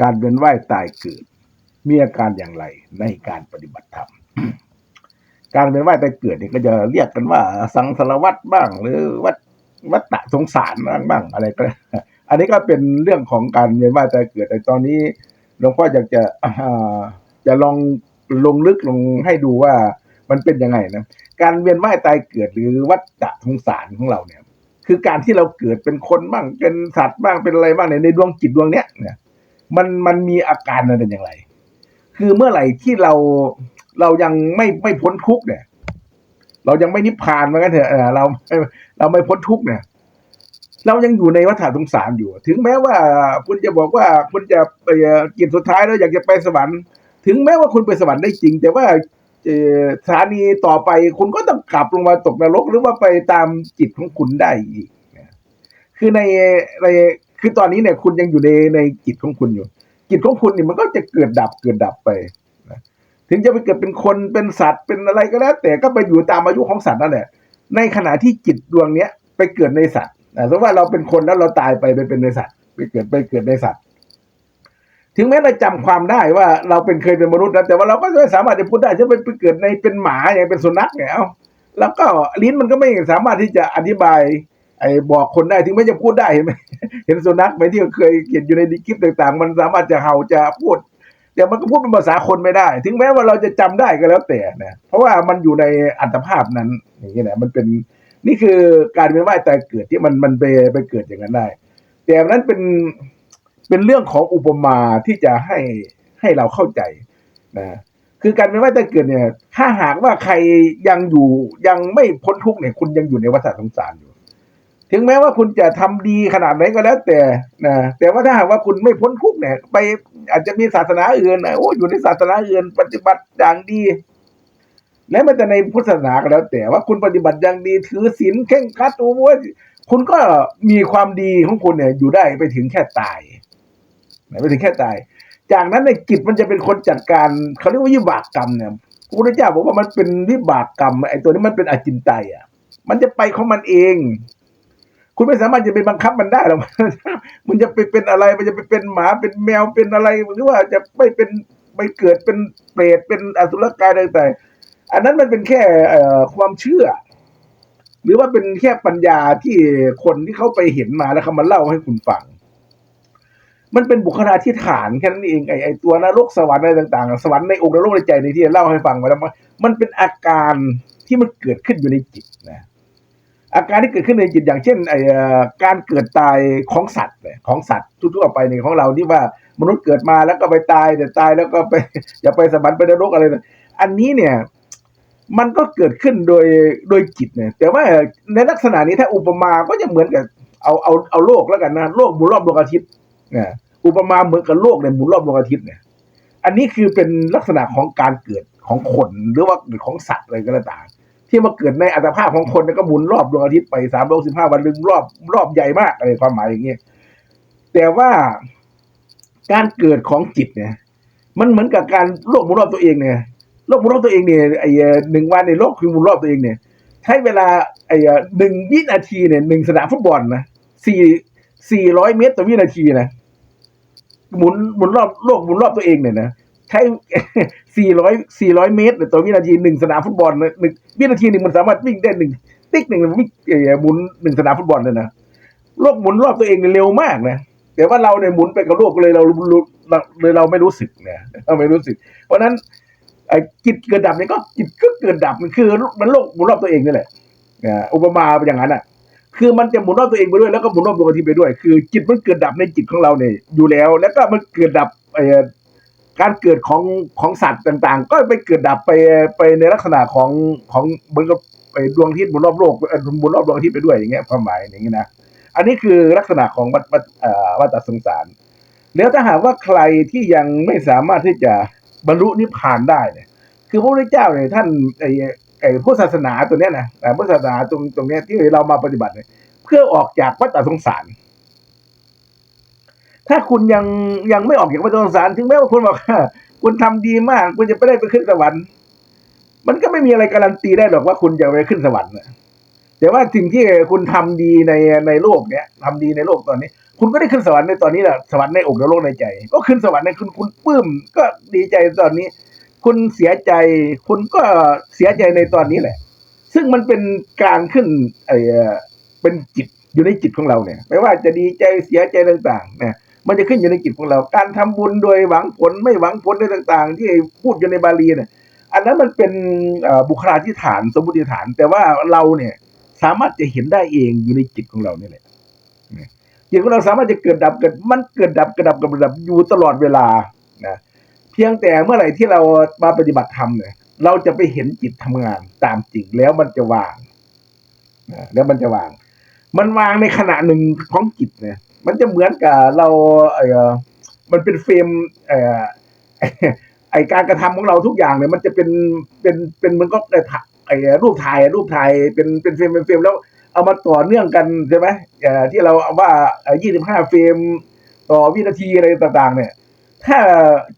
การเวียนว่ายตายเกิด มีอาการอย่างไรในการปฏิบัติธรรม การเวียนว่ายตายเกิดเนี่ยก็จะเรียกกันว่า สังสารวัตรบ้าง หรือวัฏวัฏฏะสงสารบ้างบ้างอะไรก็อันนี้ก็เป็นเรื่องของการเวียนว่ายตายเกิด แต่ตอนนี้หลวงพ่ออยากจะจะลองลงลึกลงให้ดูว่ามันเป็นยังไงนะการเวียนว่ายตายเกิดหรือวัฏฏะสงสารของเราเนี่ย คือการที่เราเกิดเป็นคนบ้างเป็นสัตว์บ้างเป็นอะไรบ้างในในดวงจิตดวงเนี้ยเนี่ย มันมันมีอาการมันเป็นอย่างไร คือเมื่อไหร่ที่เราเรายังไม่ไม่พ้นทุกข์เนี่ย เรายังไม่นิพพานมือนกันเถอะเออเราเราไม่พ้นทุกข์เนี่ย เรายังอยู่ในวัฏสงสารอยู่ ถึงแม้ว่าคุณจะบอกว่าคุณจะไปเอ่อกิจสุดท้ายแล้วอยากจะไปสวรรค์ ถึงแม้ว่าคุณไปสวรรค์ได้จริง แต่ว่าสถานีต่อไปคุณก็ต้องกลับลงมาตกนรกหรือว่าไปตามจิตของคุณได้อีกคือในใน คือตอนนี้เนี่ยคุณยังอยู่ในในจิตของคุณอยู่ จิตของคุณนี่มันก็จะเกิดดับเกิดดับไปนะถึงจะไปเกิดเป็นคนเป็นสัตว์เป็นอะไรก็แล้วแต่ก็ไปอยู่ตามอายุของสัตว์นั่นแหละ ในขณะที่จิตดวงเนี้ยไปเกิดในสัตว์นะสมมติว่าเราเป็นคนแล้วเราตายไปไปเป็นในสัตว์ ไปเกิดไปเกิดในสัตว์ ถึงแม้เราจำความได้ว่าเราเป็นเคยเป็นมนุษย์นะแต่ว่าเราก็ไม่สามารถจะพูดได้จะไปไปเกิดในเป็นหมาอย่างเป็นสุนัขเนี่ยเอ้าแล้วก็ลิ้นมันก็ไม่สามารถที่จะอธิบาย ไอ้บอกคนได้ถึงแม้จะพูดได้เห็นไหมเห็นสุนัขไหมที่เคยเขียนอยู่ในคลิปต่างๆ มันสามารถจะเห่าจะพูด แต่มันก็พูดเป็นภาษาคนไม่ได้ ถึงแม้ว่าเราจะจำได้ก็แล้วแต่นะเพราะว่ามันอยู่ในอัตภาพนั้นอย่างนี้แหละมันเป็นนี่คือการเป็นว่ายตายเกิดที่มันมันไปไปเกิดอย่างนั้นได้ แต่อันนั้นเป็นเป็นเรื่องของอุปมาที่จะให้ให้เราเข้าใจนะคือการเป็นว่ายตายเกิดเนี่ย ถ้าหากว่าใครยังอยู่ยังไม่พ้นทุกข์เนี่ยคุณยังอยู่ในวัฏสงสารอยู่ ถึงแม้ว่าคุณจะทำดีขนาดไหนก็แล้วแต่นะแต่ว่าถ้าหากว่าคุณไม่พ้นทุกเนี่ย ไปอาจจะมีศาสนาอื่นโอ้อยู่ในศาสนาอื่น ปฏิบัติอย่างดี และแม้แต่ในพุทธศาสนาก็แล้ว แต่ว่าคุณปฏิบัติอย่างดีถือศีลเข่งคัดโอ้โหคุณก็มีความดีของคุณเนี่ย อยู่ได้ไปถึงแค่ตายไปถึงแค่ตาย จากนั้นในกิจมันจะเป็นคนจัดการเขาเรียกว่าวิบากกรรมเนี่ยพระพุทธเจ้าบอกว่ามันเป็นวิบากกรรมไอ้ตัวนี้มันเป็นอจินไตยอะ มันจะไปของมันเอง คุณไม่สามารถจะไปบังคับมันได้หรอกมันจะไปเป็นอะไร มันจะไปเป็นหมาเป็นแมวเป็นอะไรหรือว่าจะไม่เป็นไม่เกิดเป็นเปรตเป็นอสุรกายอะไรแต่อันนั้นมันเป็นแค่เอความเชื่อ หรือว่าเป็นแค่ปัญญาที่คนที่เขาไปเห็นมาแล้วเขามาเล่าให้คุณฟังมันเป็นบุคลาธิฐานแค่นั้นเองไอ้ไอ้ตัวนรกสวรรค์อะไรต่างๆ สวรรค์ในอกนรกในใจในที่เล่าให้ฟังมาแล้วมันเป็นอาการที่มันเกิดขึ้นอยู่ในจิตนะ อาการที่เกิดขึ้นในจิตอย่างเช่นไอ้การเกิดตายของสัตว์ของสัตว์ทั่วๆไปในของเราที่ว่ามนุษย์เกิดมาแล้วก็ไปตายแต่ตายแล้วก็ไปอย่าไปสวรรค์ไปนรกอะไรนะอันนี้เนี่ยมันก็เกิดขึ้นโดยโดยจิตเนี่ยแต่ว่าในลักษณะนี้ถ้าอุปมาก็จะเหมือนกับเอาเอาเอาโลกแล้วกันนะโลกหมุนรอบดวงอาทิตย์นี่ยอุปมาเหมือนกับโลกเนี่ยหมุนรอบดวงอาทิตย์เนี่ยอันนี้คือเป็นลักษณะของการเกิดของคนหรือว่าของสัตว์อะไรก็แล้วแต่ ที่มาเกิดในอัตภาพของคนเนี่ยก็หมุนรอบดวงอาทิตย์ไปสามร้อยสิบห้าวันลึงรอบรอบใหญ่มากอะไรความหมายอย่างเงี้ยแต่ว่าการเกิดของจิตเนี่ย มันเหมือนกับการโลกหมุนรอบตัวเองเนี่ยโลกหมุนรอบตัวเองเนี่ยไอ้หนึ่งวันในโลกคือหมุนรอบตัวเองเนี่ย ใช้เวลาไอ้หนึ่งวินาทีเนี่ยหนึ่งสนามฟุตบอลนะสี่สี่ร้อยเมตรต่อวินาทีนะหมุนหมุนรอบโลกหมุนรอบตัวเองเนี่ยนะ ใช้สี่ร้อยสี่ร้อยเมตรต่อวินาทีหนึ่งสนามฟุตบอลหนึ่งวินาทีหนึ่งมันสามารถวิ่งได้หนึ่งติ๊กหนึ่งวิ่งเออหมุนหนึ่งสนามฟุตบอลเลยนะโลกหมุนรอบตัวเองเร็วมากนะแต่ว่าเราเนี่ยหมุนไปกับโลกเลยเราเราเลยเราไม่รู้สึกเนี่ยเราไม่รู้สึก เพราะฉะนั้นไอ้จิตเกิดดับเนี่ยก็จิตก็เกิดดับมันคือมันโลกหมุนรอบตัวเองนี่แหละอ่าอุปมาเป็นอย่างนั้นอะ คือมันจะหมุนรอบตัวเองไปด้วยแล้วก็หมุนรอบดวงอาทิตย์ไปด้วย คือจิตมันเกิดดับในจิตของเราเนี่ยอยู่แล้ว แล้วก็มันเกิดดับไอ้ การเกิดของของสัตว์ต่างๆ ก็ไปเกิดดับไปไปในลักษณะของของเหมือนกับไอดวงอาทิตย์หมุนรอบโลกเอ่อหมุนรอบดวงอาทิตย์ไปด้วยอย่างเงี้ยความหมายอย่างงี้นะอันนี้คือลักษณะของวัฏวัฏเอ่อวัฏสงสาร แล้วถ้าหากว่าใครที่ยังไม่สามารถที่จะบรรลุนิพพานได้เนี่ย คือพระพุทธเจ้าเนี่ยท่านไอ้ไอ้พุทธศาสนาตัวเนี้ยนะอ่พุทธศาสนาตรงตรงเนี้ยที่เรามาปฏิบัติเนี่ยเพื่อออกจากวัฏสงสาร ถ้าคุณยังยังไม่ออกจากวัฏสงสารถึงแม้ว่าคุณบอกว่าคุณทำดีมาก คุณจะไปได้ไปขึ้นสวรรค์มันก็ไม่มีอะไรการันตีได้หรอกว่าคุณจะไปขึ้นสวรรค์แต่ว่าสิ่งที่คุณทำดีในในโลกเนี้ยทำดีในโลกตอนนี้ คุณก็ได้ขึ้นสวรรค์ในตอนนี้แหละสวรรค์ในอกนรกในใจ ก็ขึ้นสวรรค์ในคุณคุณปลื้ม ก็ดีใจตอนนี้ คุณเสียใจ คุณก็เสียใจในตอนนี้แหละ ซึ่งมันเป็นการขึ้นไอ้เอ่อเป็นจิตอยู่ในจิตของเราเนี่ยไม่ว่าจะดีใจเสียใจต่างๆเนี่ย มันจะขึ้นอยู่ในจิตของเรา การทำบุญโดยหวังผลไม่หวังผลในต่าง ๆ ที่พูดอยู่ในบาลีเนี่ยอันนั้นมันเป็นบุคลาธิฐานสมมติฐาน แต่ว่าเราเนี่ยสามารถจะเห็นได้เองอยู่ในจิตของเราเนี่แหละจิตของเราสามารถจะเกิดดับเกิดมันเกิดดับเกิดดับเกิดดับอยู่ตลอดเวลานะเพียงแต่เมื่อไหร่ที่เรามาปฏิบัติธรรมเนี่ยเราจะไปเห็นจิตทำงานตามจริงแล้วมันจะวางนะแล้วมันจะวาง มันวางในขณะหนึ่งของจิตเนี่ย มันจะเหมือนกับเราเออมันเป็นเฟรมเออไอการกระทำของเราทุกอย่างเนี่ยมันจะเป็นเป็นเป็นมันก็ไอไอรูปถ่ายรูปถ่ายเป็นเป็นเฟรมเป็นเฟรมแล้วเอามาต่อเนื่องกันใช่ไหมเออที่เราเอาว่ายี่สิบห้าเฟรมต่อวินาทีอะไรต่างๆ เนี่ย ถ้า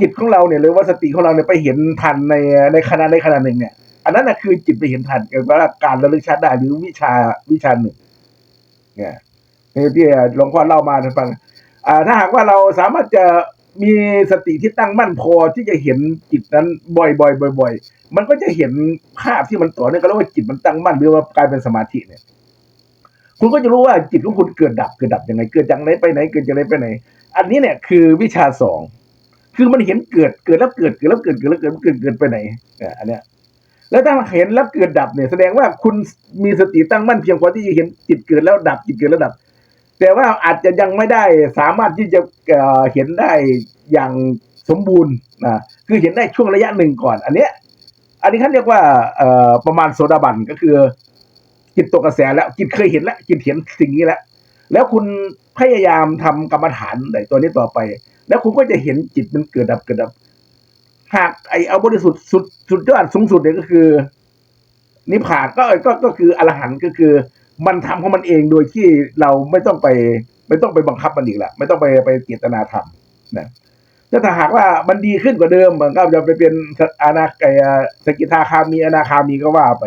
จิตของเราเนี่ยหรือว่าสติของเราเนี่ยไปเห็นทันในในขณะในขณะหนึ่งเนี่ย อันนั้นนะคือจิตไปเห็นทันเกี่ยวกับการระลึกชาติได้หรือวิชาวิชาหนึ่งเนี่ย ที่หลวงพ่อเล่ามาให้ฟังถ้าหากว่าเราสามารถจะมีสติที่ตั้งมั่นพอที่จะเห็นจิตนั้นบ่อยๆบ่อยๆมันก็จะเห็นภาพที่มันต่อเนื่องกันแล้วว่าจิตมันตั้งมั่นหรือว่ากลายเป็นสมาธิเนี่ย คุณก็จะรู้ว่าจิตของคุณเกิดดับเกิดดับยังไง เกิดจากไหนไปไหนเกิดจากไหนไปไหน อันนี้เนี่ยคือวิชาสองคือมันเห็นเกิดเกิดแล้วเกิดเกิดแล้วเกิดเกิดแล้วเกิดเกิดเกิดไปไหนเนี่ยอันเนี้ยแล้วถ้าเห็นแล้วเกิดดับเนี่ยแสดงว่าคุณมีสติตั้งมั่นเพียงพอที่จะเห็นจิตเกิดแล้วดับจิตเกิดแล้วดับ แต่ว่าอาจจะยังไม่ได้สามารถที่จะเห็นได้อย่างสมบูรณ์นะคือเห็นได้ช่วงระยะหนึ่งก่อน อันเนี้ยอันนี้เขาเรียกว่าประมาณโซดาบันก็คือจิตตกกระแสแล้วจิตเคยเห็นแล้วจิตเห็นสิ่งนี้แล้วแล้วคุณพยายามทำกรรมฐานในตัวนี้ต่อไป แล้วคุณก็จะเห็นจิตมันเกิดดับเกิดดับ หากไอเอาบริสุทธิ์สุดสุดยอดสูงสุดเนี่ยก็คือนิพพานก็ก็ก็คืออรหันต์ก็คือ มันทำของมันเองโดยที่เราไม่ต้องไป ไม่ต้องไปบังคับมันอีกละไม่ต้องไปไปเจตนาทำนะถ้าถ้าหากว่ามันดีขึ้นกว่าเดิมมันก็จะไปเป็นอนาไอสกิทาคามีอนาคามีก็ว่าไป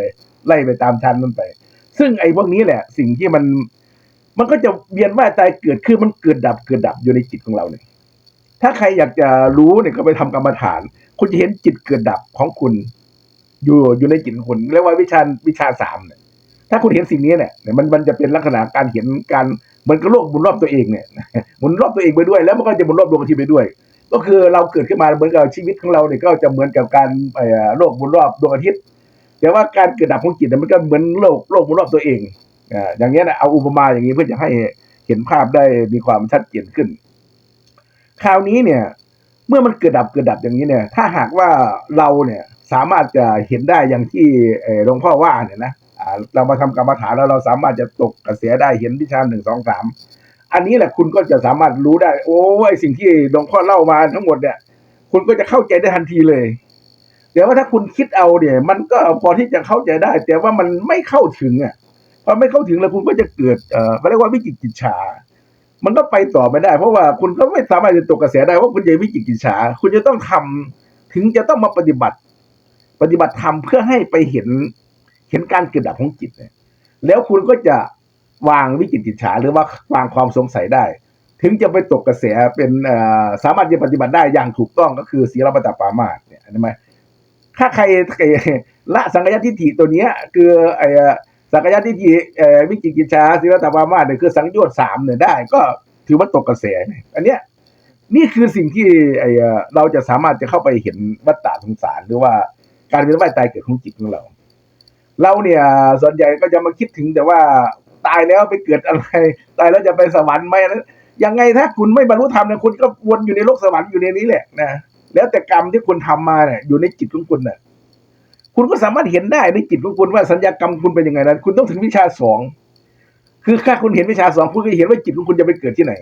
ไล่ไปตามชั้นนั้นไป ซึ่งไอ้พวกนี้แหละ สิ่งที่มัน มันก็จะเวียนว่ายตายเกิดขึ้นมันเกิดดับเกิดดับอยู่ในจิตของเราเนี่ยถ้าใครอยากจะรู้เนี่ยก็ไปทำกรรมฐาน คุณจะเห็นจิตเกิดดับของคุณ อยู่อยู่ในจิตของคุณเรียกว่าวิชาวิชาสามเนี่ย ถ้าคุณเห็นสิ่งนี้เนี่ยมันมันจะเป็นลักษณะการเห็นการเหมือนกับโลกหมุนรอบตัวเองเนี่ยหมุนรอบตัวเองไปด้วย แล้วมันก็จะหมุนรอบดวงอาทิตย์ไปด้วย ก็คือเราเกิดขึ้นมาเหมือนกับชีวิตของเราเนี่ยก็จะเหมือนกับการโลกหมุนรอบดวงอาทิตย์ แต่ว่าการเกิดดับของจิตเนี่ยมันก็เหมือนโลกโลกหมุนรอบตัวเองอ่าอย่างเงี้นะเอาอุปมาอย่างนี้เพื่อจะให้เห็นภาพได้มีความชัดเจนขึ้น คราวนี้เนี่ย เมื่อมันเกิดดับเกิดดับอย่างนี้เนี่ย ถ้าหากว่าเราเนี่ยสามารถจะเห็นได้อย่างที่หลวงพ่อว่าเนี่ยนะ เรามาทำกรรมฐานแล้วเราสามารถจะตกกระแสได้เห็นวิชาหนึ่งสองสามอันนี้แหละคุณก็จะสามารถรู้ได้ โอ้ไอสิ่งที่หลวงพ่อเล่ามาทั้งหมดเนี่ย คุณก็จะเข้าใจได้ทันทีเลยแต่ว่าถ้าคุณคิดเอาเนี่ย มันก็พอที่จะเข้าใจได้ แต่ว่ามันไม่เข้าถึงอะพอไม่เข้าถึงแล้วคุณก็จะเกิดเอ่อเขาเรียกว่าวิจิกิจฉามันก็ไปต่อไม่ได้ เพราะว่าคุณก็ไม่สามารถจะตกกระแสได้เพราะคุณจะวิจิกิจฉาคุณจะต้องทำถึงจะต้องมาปฏิบัติ ปฏิบัติธรรมเพื่อให้ไปเห็น เห็นการเกิดดับของจิตเนี่ยแล้วคุณก็จะวางวิจิกิจฉาหรือว่าวางความสงสัยได้ ถึงจะไปตกกระแสเป็นสามารถจะปฏิบัติได้อย่างถูกต้องก็คือศีลปฏิปามาสเนี่ยเห็นไหมถ้าใครละสังกายทิฏฐิตัวเนี้ยคือไอ้สังกายทิฏฐิวิจิกิจฉาศีลปฏิปามาสเนี่ยคือสังโยชน์สามเนี่ยได้ ก็ถือว่าตกกระแสเนี่ยอันเนี้ยนี่คือสิ่งที่ไอ้เอ่อเราจะสามารถจะเข้าไปเห็นวัฏฏะสงสารหรือว่าการเวียนว่ายตายเกิดของจิตของเรา เราเนี่ยส่วนใหญ่ก็จะมาคิดถึงแต่ว่าตายแล้วไปเกิดอะไร ตายแล้วจะไปสวรรค์ไหมยังไงถ้าคุณไม่บรรลุธรรมเนี่ยคุณก็วนอยู่ในโลกสวรรค์อยู่ในนี้แหละนะแล้วแต่กรรมที่คุณทำมาเนี่ยอยู่ในจิตของคุณน่ะคุณก็สามารถเห็นได้ในจิตของคุณว่าสัญญากรรมคุณเป็นยังไงนั้นคุณต้องถึงวิชาสองคือถ้าคุณเห็นวิชาสองคุณก็เห็นว่าจิตของคุณจะไปเกิดที่ไหน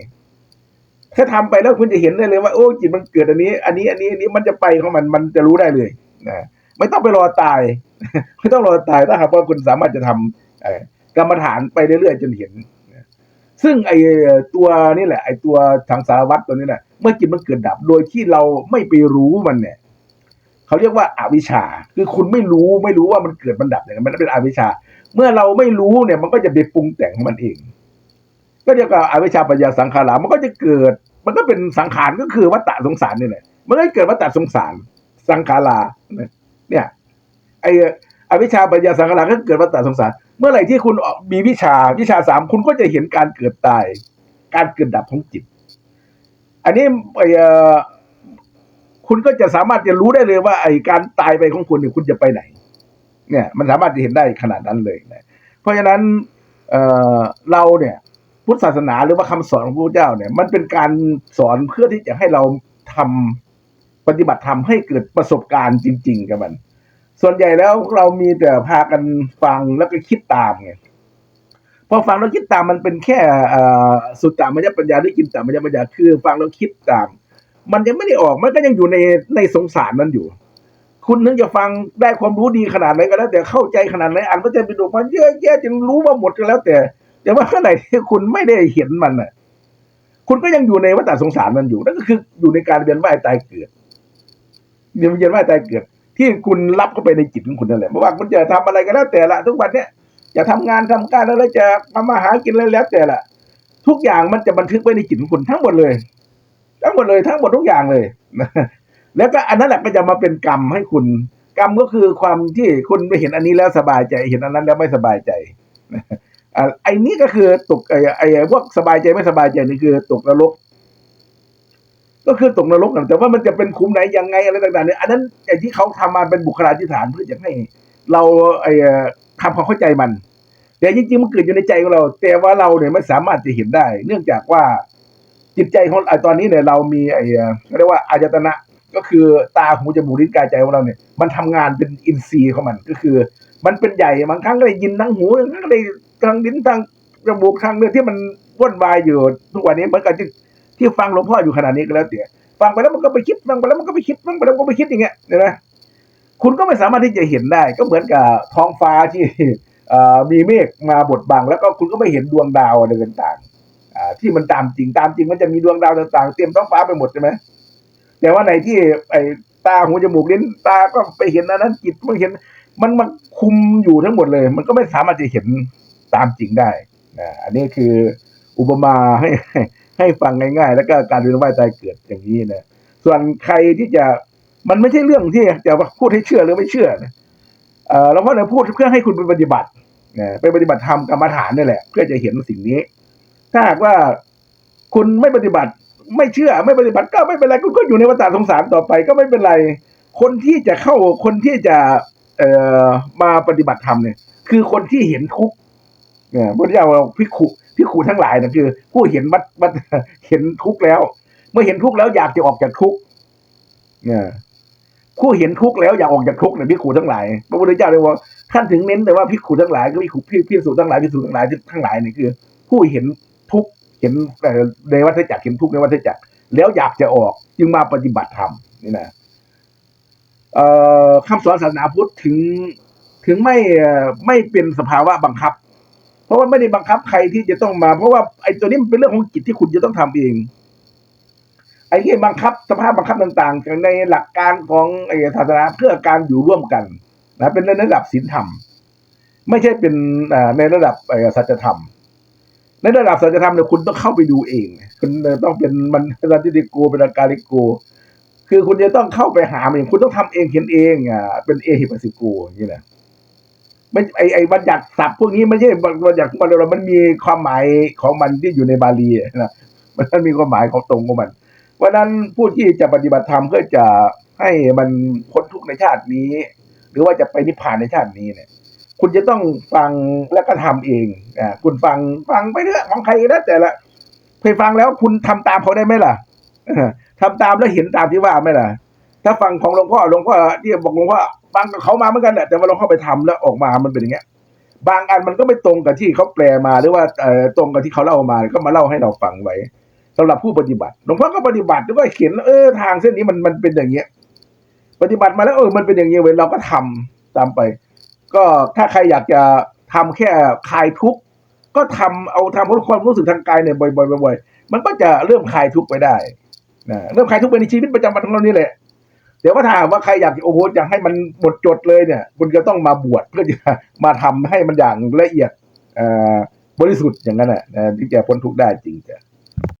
ถ้าทำไปแล้วคุณจะเห็นได้เลยว่าโอ้จิตมันเกิดอันนี้ อันนี้อันนี้อันนี้มันจะไปของมันมันจะรู้ได้เลยนะ ไม่ต้องไปรอตาย ไม่ต้องรอตายถ้าหากว่าคุณสามารถจะทำกรรมฐานไปเรื่อยๆจนเห็นซึ่งไอ้ตัวนี่แหละ ไอ้ตัวทางสารวัตรตัวนี้แหละเมื่อจิตมันเกิดดับ โดยที่เราไม่ไปรู้มันเนี่ยเขาเรียกว่าอาวิชชา คือคุณไม่รู้ไม่รู้ว่ามันเกิดมันดับอย่างนั้นมันเป็นอวิชชา เมื่อเราไม่รู้เนี่ยมันก็จะไปปรุงแต่งของมันเอง ก็เรียกว่าอวิชชาปัญญาสังขารามันก็จะเกิด มันก็เป็นสังขารก็คือวัฏฏะสงสารนี่แหละมันก็เกิดวัฏฏะสงสารสังขารา เนี่ยไออวิชาปัญญาสังขารก็เกิดวัฏฏะสงสาร เมื่อไหร่ที่คุณมีวิชาวิชาสามคุณก็จะเห็นการเกิดตาย การเกิดดับของจิต อันนี้ไอคุณก็จะสามารถจะรู้ได้เลยว่า ไอการตายไปของคุณเนี่ยคุณจะไปไหน เนี่ย มันสามารถจะเห็นได้ขนาดนั้นเลยนะเพราะฉะนั้นเอเราเนี่ย พุทธศาสนาหรือว่าคำสอนของพระพุทธเจ้าเนี่ย มันเป็นการสอนเพื่อที่จะให้เราทำ ปฏิบัติธรรมให้เกิดประสบการณ์จริง ๆ กับมัน ส่วนใหญ่แล้วเรามีแต่พากันฟังแล้วก็คิดตามไงพอฟังแล้วคิดตามมันเป็นแค่สุตตามยปัญญาหรือกินตามยปัญญาคือ ฟังแล้วคิดตาม มันยังไม่ได้ออกมันก็ยังอยู่ในในสงสารนั้นอยู่ คุณนึกจะฟังได้ความรู้ดีขนาดไหนก็แล้ว แต่เข้าใจขนาดไหนอ่านพระเจ้าปิฎกมาเยอะแยะจนรู้มาหมดก็แล้ว แต่ แต่ว่าเมื่อไหร่ที่คุณไม่ได้เห็นมันน่ะ คุณก็ยังอยู่ในวัฏสงสารมันอยู่นั่นก็คืออยู่ในการเวียนว่ายตายเกิด เวียนเวียนว่าตายเกิด ที่คุณรับเข้าไปในจิตของคุณนั่นแหละไม่ว่าคุณจะทำอะไรก็แล้วแต่ละทุกวันเนี้ยจะทำงานทำการแล้วจะมามาหากินอะไรแล้วแต่ละทุกอย่างมันจะบันทึกไว้ในจิตของคุณทั้งหมดเลย ทั้งหมดเลยทั้งหมดทุกอย่างเลยแล้วก็อันนั้นแหละก็จะมาเป็นกรรมให้คุณ กรรมก็คือความที่คุณไปเห็นอันนี้แล้วสบายใจ เห็นอันนั้นแล้วไม่สบายใจอ่ไอ้นี่ก็คือตกไอ้ไอ้พวกสบายใจไม่สบายใจนี่คือตกนรก ก็คือตกนรกนแต่ว่ามันจะเป็นคุมไหนยังไงอะไรต่างๆเนี่ยอันนั้นไอ้ที่เขาทำมาเป็นบุคลาธิฐานเพื่อจะให้เราไอ้ทำความเข้าใจมัน แต่จริงๆมันเกิดอยู่ในใจของเรา แต่ว่าเราเนี่ยไม่สามารถจะเห็นได้ เนื่องจากว่าจิตใจของไอ้ตอนนี้เนี่ยเรามีไอ้เรียกว่าอายตนะก็คือตาหูจมูกลิ้นกายใจของเราเนี่ย มันทำงานเป็นอินทรีย์ของมันก็คือ มันเป็นใหญ่บางครั้งก็ได้ยินทั้งหูบางครั้งก็ได้ทางลิ้นทางจมูกทางเนื้อที่มันว่นวายอยู่ทุกวันนี้เหมือนกับที่ ที่ฟังหลวงพ่ออยู่ขนาดนี้ก็แล้วแต่ฟังไปแล้วมันก็ไปคิดฟังไปแล้วมันก็ไปคิดฟังไปแล้วมันก็ไปคิดอย่างเงี้ยเห็นไหมคุณก็ไม่สามารถที่จะเห็นได้ ก็เหมือนกับท้องฟ้าที่มีเมฆมาบดบัง แล้วก็คุณก็ไม่เห็นดวงดาวอะไรต่างๆที่มันตามจริงตามจริงมันจะมีดวงดาวต่างๆ เต็มท้องฟ้าไปหมดใช่ไหมแต่ว่าในที่ไอ้ตาหูจมูกลิ้นตาก็ไปเห็นอันนั้นจิตมันเห็น มันมาคุมอยู่ทั้งหมดเลย มันก็ไม่สามารถจะเห็นตามจริงได้นะอันนี้คืออุปมาให้ ให้ให้ฟังง่ายๆ แล้วก็การเวียนว่ายตายเกิดอย่างนี้นะส่วนใครที่จะมันไม่ใช่เรื่องที่จะพูดให้เชื่อหรือไม่เชื่อนะเออเราก็จะพูดเพื่อให้คุณไปปฏิบัตินะไปปฏิบัติธรรมกรรมฐานนี่แหละ เพื่อจะเห็นสิ่งนี้ ถ้าหากว่าคุณไม่ปฏิบัติไม่เชื่อไม่ปฏิบัติก็ไม่เป็นไรคุณก็อยู่ในวัฏสงสารต่อไป ก็ไม่เป็นไร คนที่จะเข้าคนที่จะเอ่อมาปฏิบัติธรรมเนี่ย คือคนที่เห็นทุกข์ เนี่ยพระเจ้าเราพิกขุพิกขุทั้งหลายนะคือ ผู้เห็นวัดวัดเห็นทุกข์แล้ว เมื่อเห็นทุกข์แล้วอยากจะออกจากทุกข์เนี่ยผู้เห็นทุกข์แล้วอยากออกจากทุกข์เนี่ยพิกขุทั้งหลายพระพุทธเจ้าเลยว่าท่านถึงเน้นแต่ว่าพิกขุทั้งหลายก็พิกขุพิพิสูจทั้งหลายพิสูจทั้งหลายทั้งหลายนี่คือ ผู้เห็นทุกข์เห็นเอ่ในวัฏจักรเห็นทุกข์ในวัฏจักรแล้วอยากจะออกจึงมาปฏิบัติธรรมนี่นะเอ่อคำสอนศาสนาพุทธถึงถึงไม่ไม่เป็นสภาวะบังคับ เพราะว่าไม่ได้บังคับใครที่จะต้องมา เพราะว่าไอ้ตัวนี้มันเป็นเรื่องของจิตที่คุณจะต้องทำเอง ไอ้ที่บังคับสภาพบังคับต่างๆในหลักการของไอ้ศาสนาเพื่อการอยู่ร่วมกันนะเป็นในระดับศีลธรรม ไม่ใช่เป็นในระดับไอ้สัจธรรม ในระดับสัจธรรมเนี่ยคุณต้องเข้าไปดูเอง คุณต้องเป็นมันรันติโกเป็นอาการิโกคือคุณจะต้องเข้าไปหาเองคุณต้องทำเองเขียนเองอ่าเป็นเอฮิปัสสิโกอย่างนี้นะ ไม่ไอไอบัญญัติศัพท์พวกนี้ไม่ใช่บัญญัติของมันเรามันมีความหมายของมันที่อยู่ในบาลีนะมันมีความหมายของตรงของมันเพราะนั้นผู้ที่จะปฏิบัติธรรมเพื่อจะให้มันพ้นทุกข์ในชาตินี้ หรือว่าจะไปนิพพานในชาตินี้เนี่ย คุณจะต้องฟังแล้วก็ทำเองอ่าคุณฟังฟังไปเถอะของใครก็แล้แต่ละไปฟังแล้วคุณทำตามเขาได้ไหมล่ะทำตามแล้วเห็นตามที่ว่าไหมล่ะ ถ้าฟังของหลวงพ่อหลวงพ่อที่บอกหลวงพ่อ ฟังเขามาเหมือนกันแหละแต่ว่าเราเข้าไปทำแล้วออกมามันเป็นอย่างเงี้ย บางอันมันก็ไม่ตรงกับที่เขาแปลมาหรือว่าตรงกับที่เขาเล่ามาก็มาเล่าให้เราฟังไว้สำหรับผู้ปฏิบัติหลวงพ่อก็ปฏิบัติแล้วก็เขียนเออทางเส้นนี้มันมันเป็นอย่างเงี้ย ปฏิบัติมาแล้วเออมันเป็นอย่างเงี้ยเว้ยเราก็ทำตามไป ก็ถ้าใครอยากจะทำแค่คลายทุกข์ก็ทำเอาทำเพราะความรู้สึกทางกายเนี่ยบ่อยๆบ่อยๆมันก็จะเริ่มคลายทุกข์ไปได้นะเริ่มคลายทุกข์ไปในชีวิตประจำวันของเรานี่แหละ เดี๋ยวว่าถามว่าใครอยากโอ้โหอยากให้มันหมดจดเลยเนี่ย คุณก็ต้องมาบวชเพื่อจะมาทำให้มันอย่างละเอียดบริสุทธิ์อย่างนั้นน่ะนะที่จะพ้นทุกข์ได้จริงจ้ะ